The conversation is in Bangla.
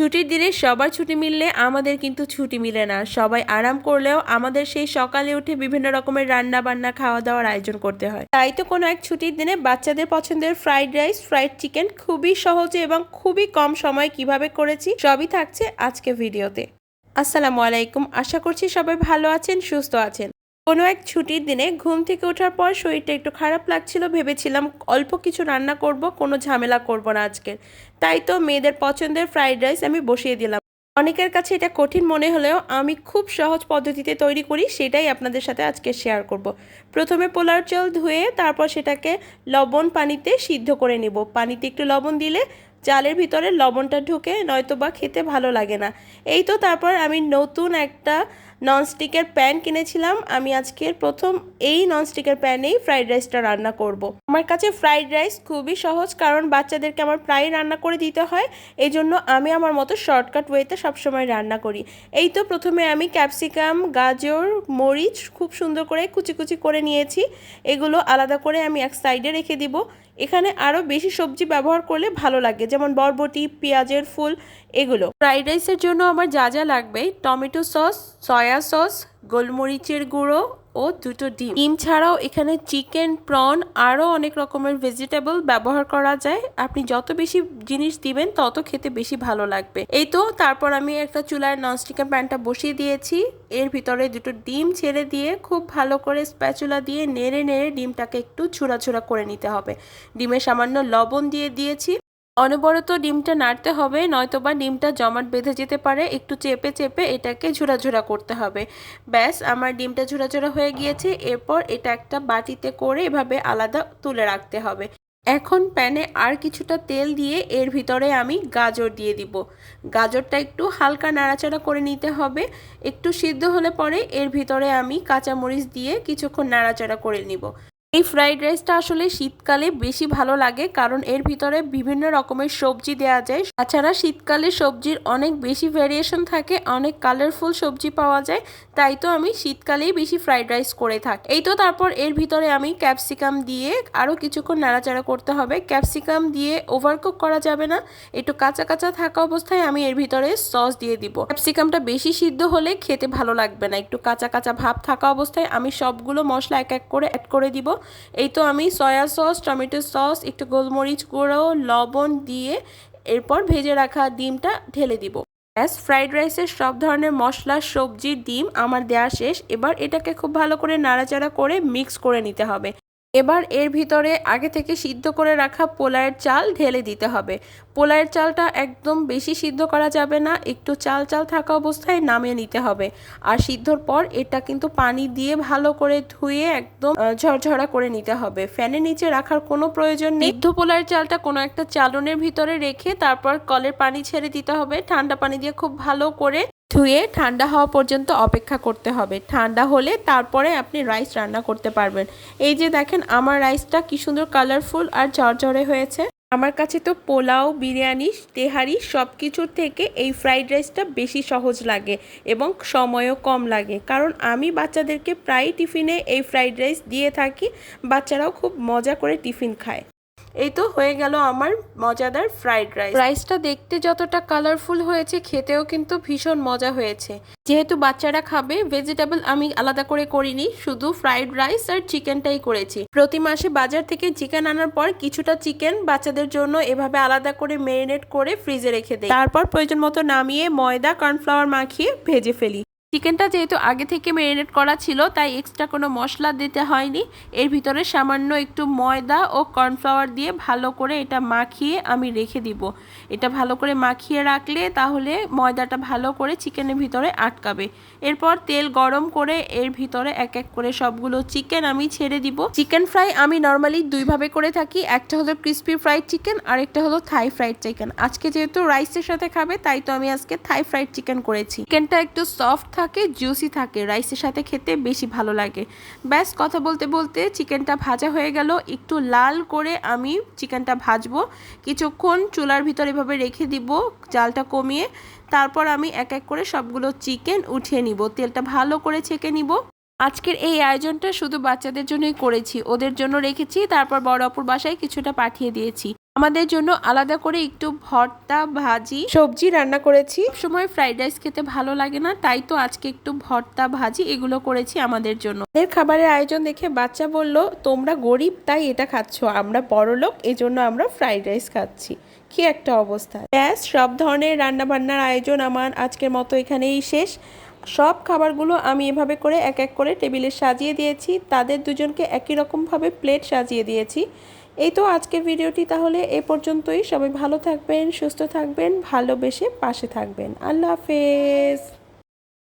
ছুটির দিনে সবার ছুটি মিললে আমাদের কিন্তু ছুটি মিলে না। সবাই আরাম করলেও আমাদের সেই সকালে উঠে বিভিন্ন রকমের রান্না বান্না খাওয়া দাওয়ার আয়োজন করতে হয়। তাই তো কোনো এক ছুটির দিনে বাচ্চাদের পছন্দের ফ্রাইড রাইস, ফ্রাইড চিকেন খুবই সহজে এবং খুবই কম সময়ে কীভাবে করেছি সবই থাকছে আজকে ভিডিওতে। আসসালামু আলাইকুম। আশা করছি সবাই ভালো আছেন, সুস্থ আছেন। কোনো এক ছুটির দিনে ঘুম থেকে ওঠার পর শরীরটা একটু খারাপ লাগছিল, ভেবেছিলাম অল্প কিছু রান্না করব, কোনো ঝামেলা করব না আজকে। তাই তো মেয়েদের পছন্দের ফ্রাইড রাইস আমি বসিয়ে দিলাম। অনেকের কাছে এটা কঠিন মনে হলেও আমি খুব সহজ পদ্ধতিতে তৈরি করি, সেটাই আপনাদের সাথে আজকে শেয়ার করব। প্রথমে পোলার চাল ধুয়ে তারপর সেটাকে লবণ পানিতে সিদ্ধ করে নিব। পানিতে একটু লবণ দিলে চালের ভিতরে লবণটা ঢুকে নয়তো বা খেতে ভালো লাগে না। এই তো তারপর আমি নতুন একটা ননস্টিকের প্যান কিনেছিলাম। আমি আজকের প্রথম এই ননস্টিকের প্যানেই ফ্রাইড রাইসটা রান্না করব। আমার কাছে ফ্রাইড রাইস খুবই সহজ, কারণ বাচ্চাদেরকে আমার প্রায় রান্না করে দিতে হয়। এই জন্য আমি আমার মতো শর্টকাট ওয়েতে সবসময় রান্না করি। এই তো প্রথমে আমি ক্যাপসিকাম গাজর, মরিচ খুব সুন্দর করে কুচি কুচি করে নিয়েছি। এগুলো আলাদা করে আমি এক সাইডে রেখে দিব। এখানে আরও বেশি সবজি ব্যবহার করলে ভালো লাগে, যেমন বরবটি, পেঁয়াজের ফুল, এগুলো। ফ্রাইড রাইসের জন্য আমার যা যা লাগবে, টমেটো সস, সয়া সস, গোলমরিচের গুঁড়ো ও দুটো ডিম। ডিম ছাড়াও এখানে চিকেন, প্রন আরও অনেক রকমের ভেজিটেবল ব্যবহার করা যায়। আপনি যত বেশি জিনিস দিবেন, তত খেতে বেশি ভালো লাগবে। এই তো, তারপর আমি একটা চুলায় ননস্টিকের প্যানটা বসিয়ে দিয়েছি। এর ভিতরে দুটো ডিম ছেড়ে দিয়ে খুব ভালো করে স্প্যাচুলা দিয়ে নেড়ে নেড়ে ডিমটাকে একটু ছুড়া ছুড়া করে নিতে হবে। ডিমে সামান্য লবণ দিয়ে দিয়েছি। অনবরত ডিমটা নাড়তে হবে, নয়তোবা ডিমটা জমাট বেঁধে যেতে পারে, একটু চেপে চেপে এটাকে ঝুরাঝুরা করতে হবে। ব্যাস, আমার ডিমটা ঝুরাঝুরা হয়ে গিয়েছে, এরপর এটা একটা বাটিতে করে এভাবে আলাদা তুলে রাখতে হবে। এখন প্যানে আর কিছুটা তেল দিয়ে এর ভিতরে আমি গাজর দিয়ে দিব। গাজরটা একটু হালকা নাড়াচাড়া করে নিতে হবে। একটু সিদ্ধ হলে পরে এর ভিতরে আমি কাঁচামরিচ দিয়ে কিছুক্ষণ নাড়াচাড়া করে নিব। এই ফ্রাইড রাইসটা আসলে শীতকালে বেশি ভালো লাগে, কারণ এর ভিতরে বিভিন্ন রকমের সবজি দেওয়া যায়। তাছাড়া শীতকালে সবজির অনেক বেশি ভ্যারিয়েশন থাকে, অনেক কালারফুল সবজি পাওয়া যায়, তাই তো আমি শীতকালেই বেশি ফ্রাইড রাইস করে থাকি। এই তো তারপর এর ভিতরে আমি ক্যাপসিকাম দিয়ে আরও কিছুক্ষণ নাড়াচাড়া করতে হবে। ক্যাপসিকাম দিয়ে ওভারকুক করা যাবে না, একটু কাঁচা কাঁচা থাকা অবস্থায় আমি এর ভিতরে সস দিয়ে দিব। ক্যাপসিকামটা বেশি সিদ্ধ হলে খেতে ভালো লাগবে না, একটু কাঁচা কাঁচা ভাব থাকা অবস্থায় আমি সবগুলো মশলা এক এক করে অ্যাড করে দিব। এই তো আমি সয়া সস টমেটো সস একটু গোলমরিচ গুঁড়ো, লবণ দিয়ে এরপর ভেজে রাখা ডিমটা ঢেলে দিব। ব্যাস ফ্রাইড রাইসের সব ধরনের মশলা, সবজি, ডিম আমার দেওয়া শেষ। এবার এটাকে খুব ভালো করে নাড়াচাড়া করে মিক্স করে নিতে হবে। এবার এর ভিতরে আগে থেকে সিদ্ধ করে রাখা পোলায়ের চাল ঢেলে দিতে হবে। পোলায়ের চালটা একদম বেশি সিদ্ধ করা যাবে না, একটু চাল চাল থাকা অবস্থায় নামিয়ে নিতে হবে। আর সিদ্ধর পর এটা কিন্তু পানি দিয়ে ভালো করে ধুয়ে একদম ঝরঝরা করে নিতে হবে। ফ্যানের নিচে রাখার কোনো প্রয়োজন নেই। সিদ্ধ পোলায়ের চালটা কোনো একটা চালনের ভিতরে রেখে তারপর কলের পানি ছেড়ে দিতে হবে। ঠান্ডা পানি দিয়ে খুব ভালো করে ধুয়ে ঠান্ডা হওয়া পর্যন্ত অপেক্ষা করতে হবে। ঠান্ডা হলে তারপরে আপনি রাইস রান্না করতে পারবেন। এই যে দেখেন, আমার রাইসটা কি সুন্দর কালারফুল আর ঝরঝরে হয়েছে। আমার কাছে তো পোলাও, বিরিয়ানি, তেহারি সব কিছুর থেকে এই ফ্রাইড রাইসটা বেশি সহজ লাগে এবং সময়ও কম লাগে। কারণ আমি বাচ্চাদেরকে প্রায় টিফিনে এই ফ্রাইড রাইস দিয়ে থাকি। বাচ্চারাও খুব মজা করে টিফিন খায়। এই তো হয়ে গেল আমার মজাদার ফ্রাইড রাইস রাইসটা দেখতে যতটা কালারফুল হয়েছে, খেতেও কিন্তু ভীষণ মজা হয়েছে। যেহেতু বাচ্চারা খাবে ভেজিটেবল আমি আলাদা করে করিনি, শুধু ফ্রাইড রাইস আর চিকেনটাই করেছি। প্রতি মাসে বাজার থেকে চিকেন আনার পর কিছুটা চিকেন বাচ্চাদের জন্য এভাবে আলাদা করে মেরিনেট করে ফ্রিজে রেখে দেয় তারপর প্রয়োজন মতো নামিয়ে ময়দা কর্নফ্লাওয়ার মাখিয়ে ভেজে ফেলি। চিকেনটা যেহেতু আগে থেকে ম্যারিনেট করা ছিল, তাই এক্সট্রা কোনো মশলা দিতে হয়নি। এর ভিতরে সামান্য একটু ময়দা ও কর্নফ্লাওয়ার দিয়ে ভালো করে এটা মাখিয়ে আমি রেখে দিব। এটা ভালো করে মাখিয়ে রাখলে তাহলে ময়দাটা ভালো করে চিকেনের ভিতরে আটকাবে। এরপর তেল গরম করে এর ভিতরে এক এক করে সবগুলো চিকেন আমি ছেড়ে দিব। চিকেন ফ্রাই আমি নর্মালি দুইভাবে করে থাকি। একটা হলো ক্রিস্পি ফ্রাইড চিকেন আর একটা হলো থাই ফ্রাইড চিকেন আজকে যেহেতু রাইসের সাথে খাবে, তাই তো আমি আজকে থাই ফ্রাইড চিকেন করেছি। চিকেনটা একটু সফট থাকে জুসি থাকে। রাইসের সাথে খেতে বেশি ভালো লাগে। ব্যাস, কথা বলতে বলতে চিকেনটা ভাজা হয়ে গেল। একটু লাল করে আমি চিকেনটা ভাজবো। কিছুক্ষণ চুলার ভিতর এভাবে রেখে দিব জালটা কমিয়ে। তারপর আমি এক এক করে সবগুলো চিকেন উঠিয়ে নিব। তেলটা ভালো করে ছেঁকে নিব। আজকের এই আয়োজনটা শুধু বাচ্চাদের জন্যই করেছি। ওদের জন্য রেখেছি। তারপর বড় অপুর বাসায় কিছুটা পাঠিয়ে দিয়েছি। আমাদের জন্য আলাদা করে একটু ভর্তা ভাজি। সবজি রান্না করেছি। সময় ফ্রাইড রাইস খেতে ভালো লাগে না তাই তো আজকে একটু ভর্তা ভাজি এগুলো করেছি আমাদের জন্য। এর খাবারের আয়োজন দেখে বাচ্চা বলল তোমরা গরিব তাই এটা খাচ্ছ আমরা বড় লোক এজন্য আমরা ফ্রাইড রাইস খাচ্ছি। কি একটা অবস্থা। ব্যাস সব ধরনের রান্না বান্নার আয়োজন আমার আজকের মতো এখানেই শেষ। সব খাবারগুলো আমি এভাবে করে এক এক করে টেবিলে সাজিয়ে দিয়েছি। তাদের দুজনকে একই রকমভাবে প্লেট সাজিয়ে দিয়েছি। এই তো আজকের ভিডিওটি তাহলে এ পর্যন্তই। সবাই ভালো থাকবেন, সুস্থ থাকবেন, ভালোবেসে পাশে থাকবেন। আল্লাহ হাফেজ।